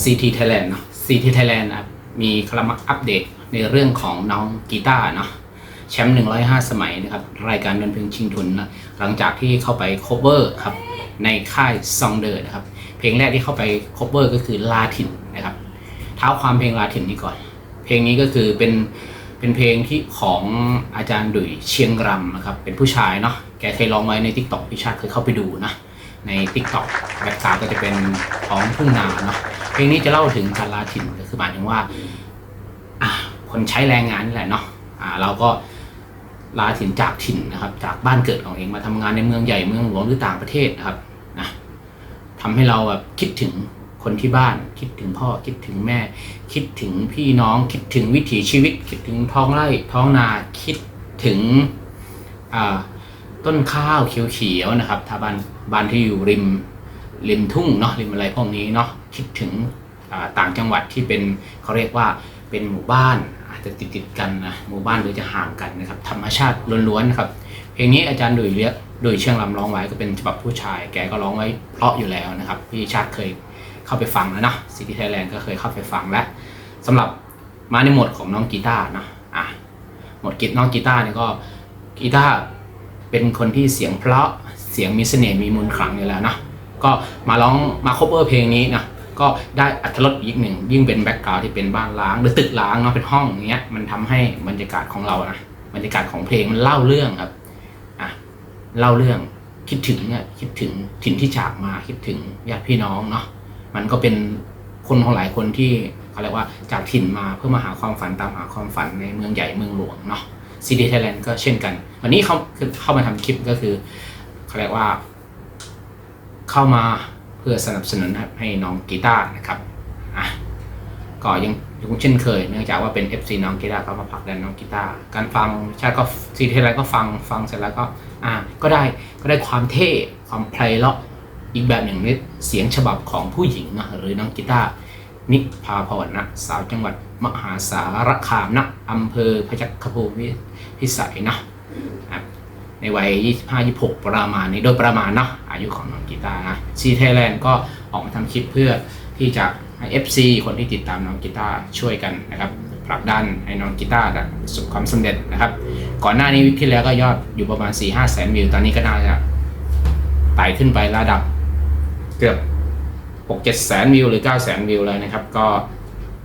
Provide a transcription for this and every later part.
CT Thailand เนาะ CT Thailand นะมีคลมาอัปเดตในเรื่องของน้องกีตาร์เนาะแชมป์ 105 สมัยนะครับ รายการดนเพลงชิงทุนนะหลังจากที่เข้าไป cover ครับในค่ายซองเดอร์นะครับ เพลงแรกที่เข้าไป cover ก็คือลาทินนะครับเท้าความเพลงลาทินนี้ก่อน เพลงนี้ก็คือเป็นเป็นเพลงที่ของอาจารย์ดุยเชียงรำนะครับ เป็นผู้ชายเนาะแกเคยร้องไว้ใน t ิ k t o k พี่ชาติเคยเข้าไปดูนะใน t ิ k t o k แบ็กกราวก็จะเป็นท้องทุ่งนาเนาะ เพลงนี้จะเล่าถึงการลาถิ่นก็คือหมายถึงว่าคนใช้แรงงานนี่แหละเนาะอ่าเราก็ลาถิ่นจากถิ่นนะครับ จากบ้านเกิดของเองมาทำงานในเมืองใหญ่เมืองหลวงหรือต่างประเทศนะครับนะทำให้เราแบบคิดถึงคนที่บ้าน คิดถึงพ่อคิดถึงแม่ คิดถึงพี่น้อง คิดถึงวิถีชีวิต คิดถึงท้องไร่ท้องนาคิดถึงต้นข้าวเขียวๆนะครับ ถ้าบ้านบ้านที่อยู่ริม ริมทุ่งเนาะริมอะไรพวกนี้เนาะคิดถึงต่างจังหวัดที่เป็นเขาเรียกว่าเป็นหมู่บ้านอาจจะติดติดกันนะหมู่บ้านหรือจะห่างกันนะครับธรรมชาติล้วนๆนะครับเพลงนี้อาจารย์ดุยเลียดุยเชียงรำร้องไว้ก็เป็นฉบับผู้ชาย แกก็ร้องไว้เพราะอยู่แล้วนะครับพี่ชาติเคยเข้าไปฟังแล้วนะซิตี้ไทยแลนด์ก็เคยเข้าไปฟังแล้วสำหรับมาในหมดของน้องกีตาร์นะอะหมดกิจน้องกีตาร์เนี่ยก็กีตาร์เป็นคนที่เสียงเพราะเสียงมีเสน่ห์มีมนต์ขลังอยู่แล้วนะ ก็มาร้องมาคบเวอร์เพลงนี้นะก็ได้อัตรสอีกหนึ่ง ยิ่งเป็นแบ็กกราวด์ที่เป็นบ้านล้างหรือตึกล้างเนาะเป็นห้องอย่างเงี้ยมันทำให้บรรยากาศของเรานะบรรยากาศของเพลงมันเล่าเรื่องครับอะเล่าเรื่องคิดถึงอะคิดถึงถิ่นที่จากมาคิดถึงญาติพี่น้องเนาะมันก็เป็นคนของหลายคนที่เขาเรียกว่าจากถิ่นมาเพื่อมาหาความฝันตามหาความฝันในเมืองใหญ่เมืองหลวงเนาะซีดีไทยแลนด์ก็เช่นกัน วันนี้เขาคือเข้ามาทำคลิปก็คือเขาเรียกว่า เข้ามาเพื่อสนับสนุนให้น้องกีตาร์นะครับอะก็ยังยังเช่นเคย เนื่องจากว่าเป็น FC น้องกีตาร์ก็มาผักดันน้องกีตาร์การฟังชาติก็ซีเทไรก็ฟังฟังเสร็จแล้วก็อะก็ได้ก็ได้ความเท่ความไพเราะอีกแบบหนึ่งนี่เสียงฉบับของผู้หญิงนะหรือน้องกีตาร์นิพาพรนะสาวจังหวัดมหาสารคามนะอำเภอพยัคฆภูมิพิสัยนะอะในวัย 25 26 ประมาณนี้โดยประมาณเนาะ อายุของน้องกีตาร์นะซีไทยแลนด์ก็ออกมาทำคลิปเพื่อที่จะให้ FC คนที่ติดตามน้องกีตาร์ช่วยกันนะครับผลักดันให้น้องกีตาร์ประสบความสำเร็จนะครับ ก่อนหน้านี้วิกที่แล้วก็ยอดอยู่ประมาณ 4-5แสนวิว ตอนนี้ก็น่าจะไต่ขึ้นไประดับเกือบ 6-7แสนวิวหรือ 9 แสนวิวเลยนะครับ ก็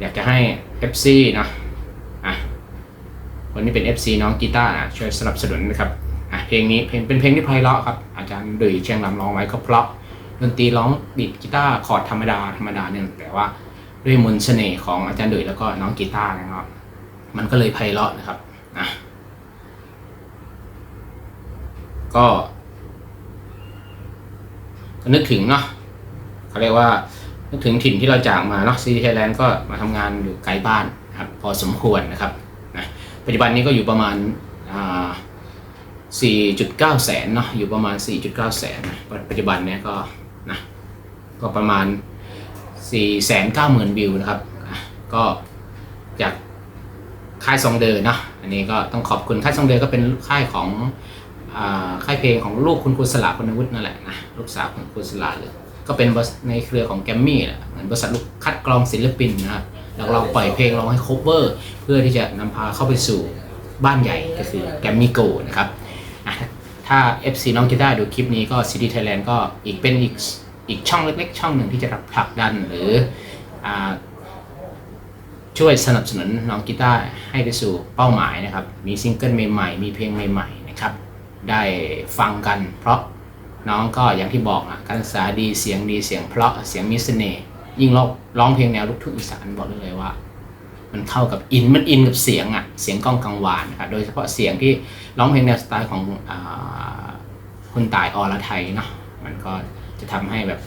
อยากจะให้ FC นะอะคนนี้เป็น FC น้องกีตาร์นะช่วยสนับสนุนนะครับอะเพลงนี้เพลงเป็นเพลงที่ไพเราะครับ อาจารย์ดุยเชียงรำร้องไว้ก็เพราะดนตรีร้องดีดกีตาร์คอร์ดธรรมดาธรรมดาเนี่ยแต่ว่าด้วยมนต์เสน่ห์ของอาจารย์ดุยแล้วก็น้องกีตาร์นะครับ มันก็เลยไพเราะนะครับอะก็นึกถึงเนาะเขาเรียกว่านึกถึงถิ่นที่เราจากมาเนาะซีดีไทยแลนด์ก็มาทำงานอยู่ไกลบ้านนะครับ พอสมควรนะครับนะปัจจุบันนี้ก็อยู่ประมาณอ่า 4.9 แสนเนาะอยู่ประมาณ 4.9 แสนนะปัจจุบันเนี้ยก็นะก็ประมาณ 4 9 0 0 0 0วิวนะครับ ก็จากค่ายซองเดอร์เนาะอันนี้ก็ต้องขอบคุณค่ายซองเดอร์ก็เป็นค่ายของอค่ายเพลงของลูกคุณครูสลาคุณวุฒินั่นแหละนะลูกสาวคุณครูสลาเลยก็เป็นบริษัทในเครือของแกมมี่แหละเหมือนบริษัทลูกคัดกรองศิลปินนะครับแล้วเราปล่อยเพลงเราให้ cover เพื่อที่จะนำพาเข้าไปสู่บ้านใหญ่ก็คือแกมมี่โกนะครับ ถ้า FC น้องจะได้ดูคลิปนี้ก็ City Thailand ก็อีกเป็นอีกอีกช่องเล็กๆ ช่องหนึ่งที่จะรับผลักดันหรืออช่วยสนับสนุนน้องกีตาร์ให้ไปสู่เป้าหมายนะครับ มีซิงเกิลใหม่ๆ มีเพลงใหม่ๆนะครับ ได้ฟังกัน เพราะน้องก็อย่างที่บอกนะการศึกษาดีเสียงดีเสียงเพราะเสียงมีเสน่ห์ยิ่งร้องร้องเพลงแนวลูกทุ่งอีสานบอกเลยว่า มันเข้ากับอินมันอินกับเสียงอะเสียงกล้องกังวานนะครับโดยเฉพาะเสียงที่ร้องเพลงในวสไตล์ของอคุณตายอรไทยเนาะมันก็จะทำให้แบบ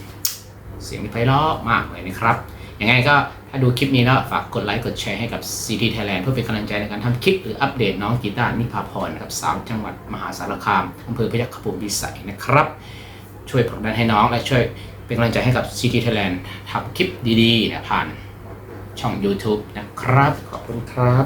เสียงไพเราะมากเลยนะครับยังไงก็ถ้าดูคลิปนี้แล้วฝากกดไลค์กดแชร์ให้กับ CT Thailand เพื่อเป็นกำลังใจในการทำคลิปหรืออัปเดตน้องกีตาร์นิพาพรนะครับสาวจังหวัดมหาสารคามอำเภอพยัคฆภูมิพิสัยนะครับ ช่วยผลักดันให้น้องและช่วยเป็นกำลังใจให้กับ CT Thailand ทำคลิปดีๆนะผ่าน ช่อง YouTube นะครับ ขอบคุณครับ